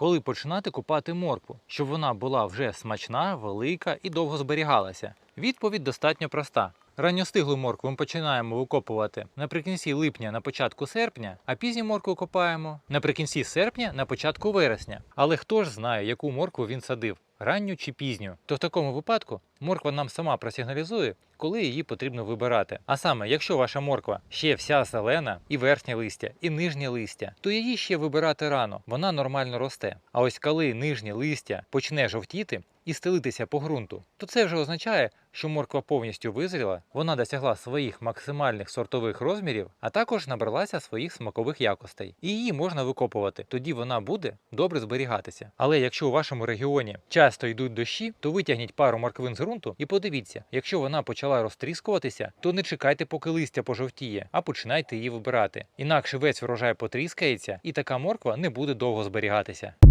коли починати купати моркву, щоб вона була вже смачна, велика і довго зберігалася? Відповідь достатньо проста. Ранньостиглу моркву ми починаємо викопувати наприкінці липня на початку серпня, а пізню моркву копаємо наприкінці серпня на початку вересня. Але хто ж знає, яку моркву він садив? Ранню чи пізню, то в такому випадку морква нам сама просигналізує, коли її потрібно вибирати. А саме, якщо ваша морква ще вся зелена, і верхнє листя, і нижнє листя, то її ще вибирати рано, вона нормально росте. А ось коли нижнє листя почне жовтіти і стелитися по ґрунту, то це вже означає, що морква повністю визріла, вона досягла своїх максимальних сортових розмірів, а також набралася своїх смакових якостей. І її можна викопувати, тоді вона буде добре зберігатися. Але якщо у вашому регіоні часто йдуть дощі, то витягніть пару морквин з ґрунту і подивіться, якщо вона почала розтріскуватися, то не чекайте, поки листя пожовтіє, а починайте її вибирати. Інакше весь врожай потріскається, і така морква не буде довго зберігатися.